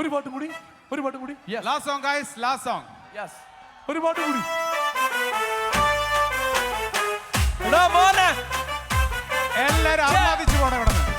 ഒരു പാട്ടും കൂടി ഒരു പാട്ടും കൂടി. Last song guys last song yes ഒരു പാട്ടും കൂടി. എല്ലാരും ആഹ്ലാദിച്ചു പോണേ ഇവിടെ നിന്ന്.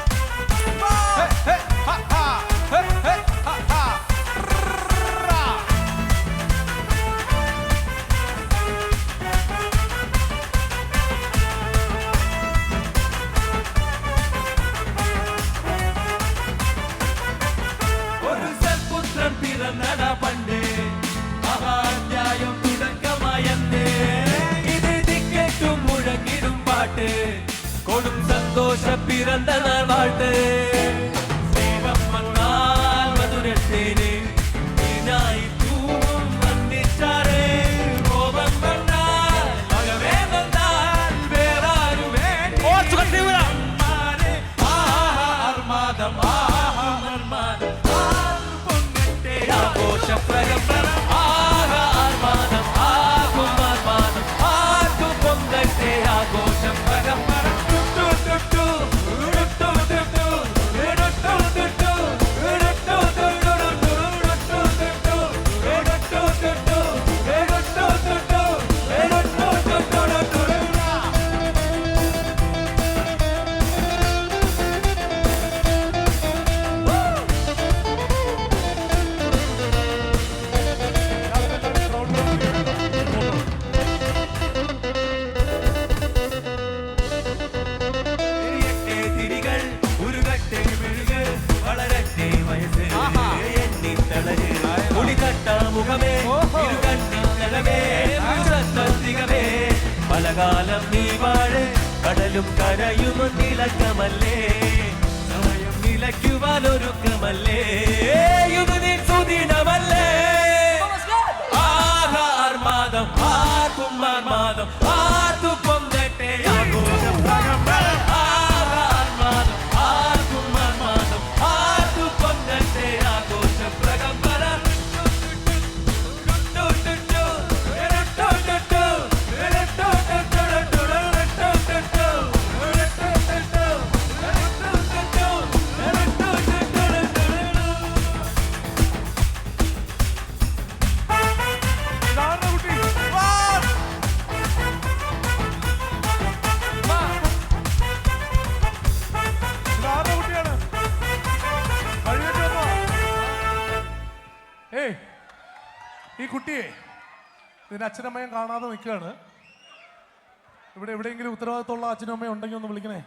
പലകാലം നീ വാഴ് കടലും കരയും തിളക്കമല്ലേ? സമയം നിലയ്ക്കുവാൻ ഒരുക്കമല്ലേ? കുട്ടിയെ ഇതിന്റെ അച്ഛനമ്മയും കാണാതെ നിൽക്കുകയാണ്. ഇവിടെ എവിടെയെങ്കിലും ഉത്തരവാദിത്തമുള്ള അച്ഛനും അമ്മയും ഉണ്ടെങ്കിൽ ഒന്ന് വിളിക്കണേ.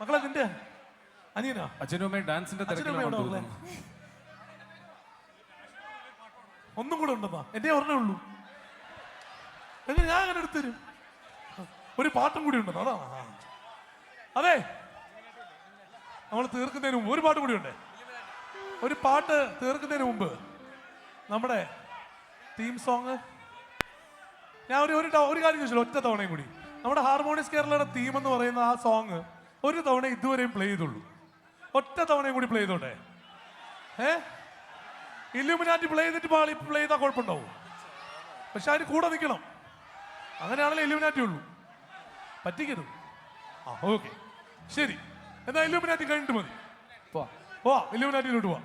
മക്കളെ നിന്റെ അനിയനാ? അച്ഛനും അമ്മയും ഡാൻസിന്റെ? ഒന്നും കൂടെ ഉണ്ടെന്നാ? എന്റെ ഒരെണ്ണേ ഉള്ളൂ. എങ്ങനെ ഞാൻ അങ്ങനെ എടുത്തരും ഒരു പാട്ടും കൂടി ഉണ്ടെന്നോ? അതാ അതെ. നമ്മൾ തീർക്കുന്നതിന് മുമ്പ് ഒരു പാട്ട് കൂടി ഉണ്ട്? ഒരു പാട്ട് തീർക്കുന്നതിന് മുമ്പ് നമ്മുടെ തീം സോങ് ഞാൻ ഒരു ഒരു ഒരു കാര്യം ചോദിച്ചു ഒറ്റ തവണയും കൂടി. നമ്മുടെ ഹാർമോണിയസ് കേരളയുടെ തീം എന്ന് പറയുന്ന ആ സോങ് ഒരു തവണ ഇതുവരെയും പ്ലേ ചെയ്തുള്ളൂ. ഒറ്റ തവണയും കൂടി പ്ലേ ചെയ്തോട്ടെ. ഏ? ഇല്ലുമിനാറ്റി പ്ലേ ചെയ്തിട്ട് പാളി പ്ലേ ചെയ്താൽ കുഴപ്പമുണ്ടാവും. പക്ഷെ അതിന് കൂടെ നിൽക്കണം. അങ്ങനെയാണല്ലോ ഇല്ലുമിനാറ്റി ഉള്ളൂ. പറ്റിക്കരുത്. ആ ഓക്കെ ശരി. എന്നാൽ ഇല്ലുമിനാറ്റി കഴിഞ്ഞിട്ട് മതി. പോവാ പോവാ ഇല്ലുമിനാറ്റിയിലോട്ട് പോവാ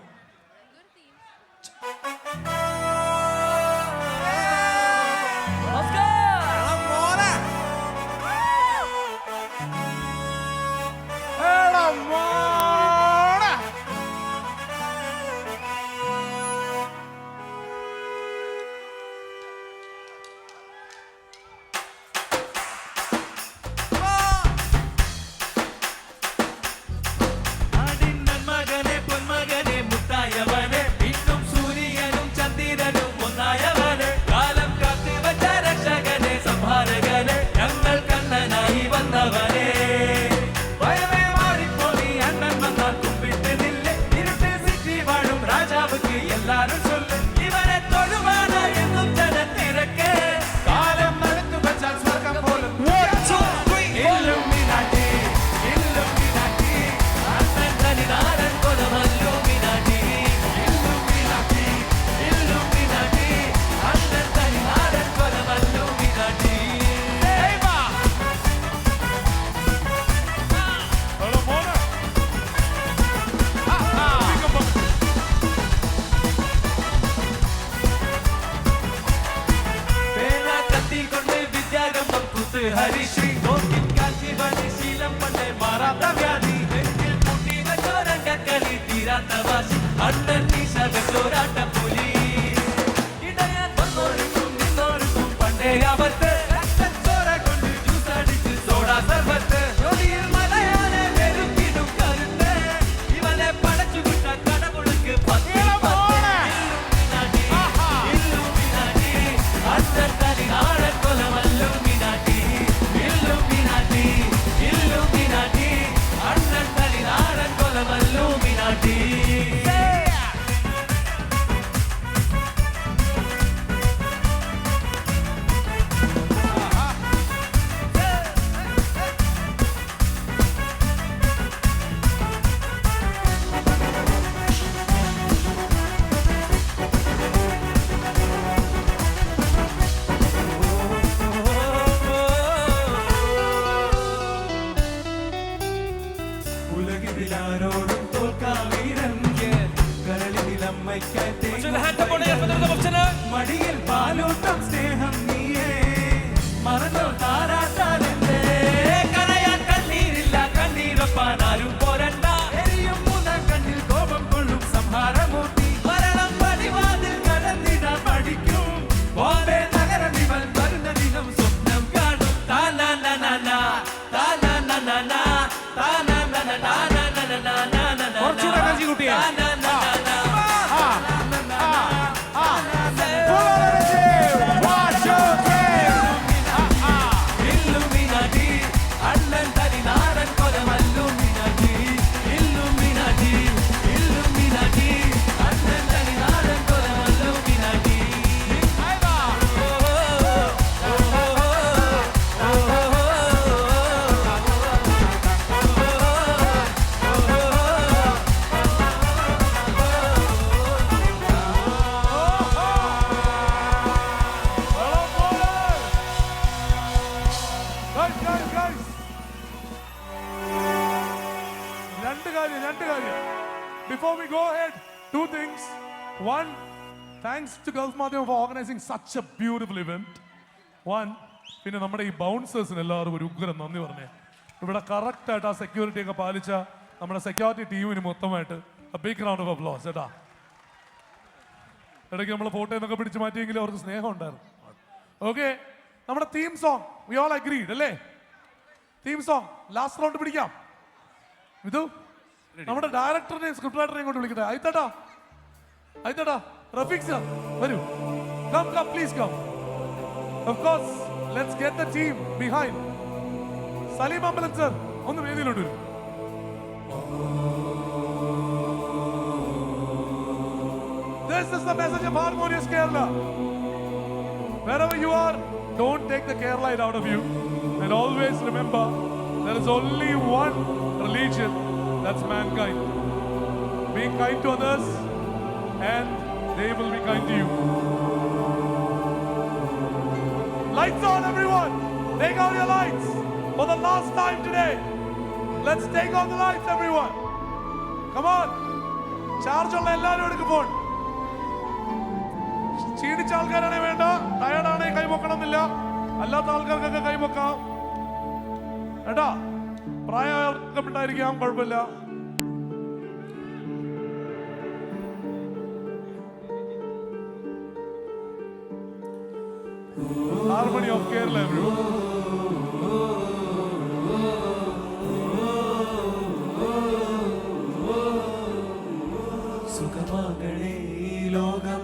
హరిశ్రీ గోపిం కాచి బలి శీలం పండే మారాత వ్యాధి. వెంటిల్ పుట్టిన చోరంగ కలి తీరాత వాసి అందరినీ సగ చోరాట ആരോടും തോൽക്കാം വീരന്യ കരളിൽ അമ്മയ്ക്കായി മടിയിൽ പാലൂട്ടം സ്നേഹം one thanks to Gulf Madhyamam for organizing such a beautiful event. One, പിന്നെ നമ്മുടെ ഈ ബൗൺസേഴ്സിന് എല്ലാവരും ഒരു ഉഗ്രം നന്ദി പറഞ്ഞേ. ഇവിടെ കറക്റ്റ് ആയിട്ട് ആ സെക്യൂരിറ്റി ഒക്കെ പാലിച്ച നമ്മുടെ സെക്യൂരിറ്റി ടീമിന് മൊത്തമായിട്ട് ബിഗ് റൗണ്ട് ഓഫ് അപ്ലോസ് ചേട്ടാ ഇടയ്ക്ക് നമ്മൾ ഫോട്ടോ എന്നൊക്കെ പിടിച്ച് മാറ്റിയെങ്കിലും അവർക്ക് സ്നേഹം ഉണ്ടായിരുന്നു. ഓക്കെ നമ്മുടെ theme song we all agreed അല്ലേ? തീം സോങ് ലാസ്റ്റ് റൗണ്ട് പിടിക്കാം. ഇത് നമ്മുടെ ഡയറക്ടറിനെയും സ്ക്രിപ്റ്റ് റൈറ്ററിനെയും കൊണ്ട് വിളിക്കട്ടെ? അയത്തട്ടാ. അയത്തട്ടാ റഫീഖ് സർ വരൂ come come please come of course let's get the team behind Saleem Ambalan sir ഒന്ന് വേദിയിലോട്ട് വരും This is the message of Harmonious Kerala. Wherever you are, don't take the Kerala light out of you. And always remember, there is only one religion, that's mankind. Be kind to others, and they will be kind to you. Lights on, everyone! Take out your lights for the last time today. Let's take on the lights, everyone. Come on. Charge ഉള്ള എല്ലാവരും എടുക്കും phone ക്ഷീണിച്ച ആൾക്കാരാണെ വേണ്ട ടയർഡാണെ കൈപൊക്കണം എന്നില്ല അല്ലാത്ത ആൾക്കാർക്കൊക്കെ കൈപൊക്കാം കേട്ടാ പ്രായപ്പെട്ടായിരിക്കാം കുഴപ്പമില്ല harmony of Kerala, ലോകം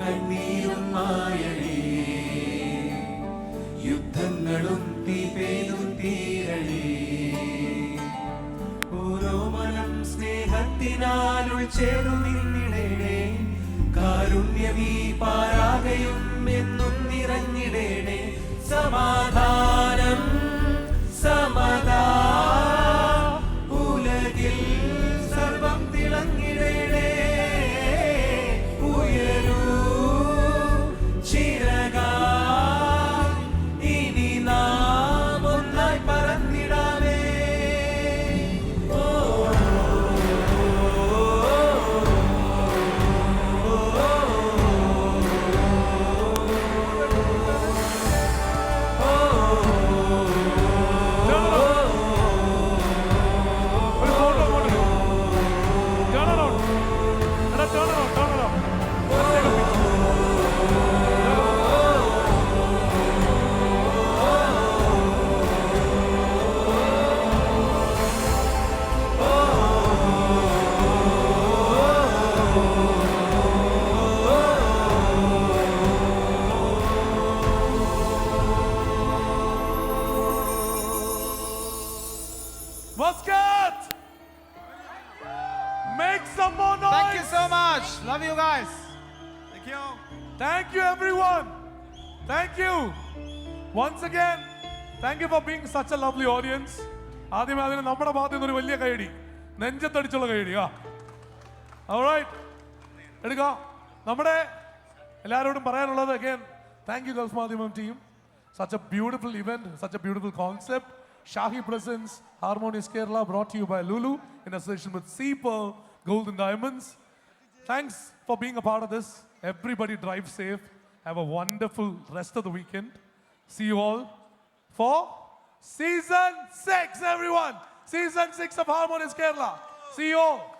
കണ്ണീരും മായണേ. യുദ്ധങ്ങളും തീ പെയ്തും തീരണേ. ഓരോ മനം സ്നേഹത്തിനാൽ ഉൾച്ചേർന്നു നിന്നിടേണേ കാരുണ്യമീ പാരാകയും എന്നും നിറഞ്ഞിടേണേ. സമാധാനം everyone. Thank you. Once again, thank you for being such a lovely audience. ആദ്യമേ അതിന് നമ്മുടെ ഭാഗത്ത് നിന്ന് ഒരു വലിയ കൈയടി നെഞ്ചത്തടിച്ചുള്ള കൈയടി ആ എടുക്കാം നമ്മുടെ എല്ലാവരോടും പറയാനുള്ളത് again thank you Gulf Madhyamam team such a beautiful event such a beautiful concept Shahi presence harmonious Kerala brought you by Lulu in association with സീപ്പർ golden diamonds thanks for being a part of this everybody drive safe. Have a wonderful rest of the weekend. See you all for season six, everyone. Season six of Harmonious Kerala. See you all.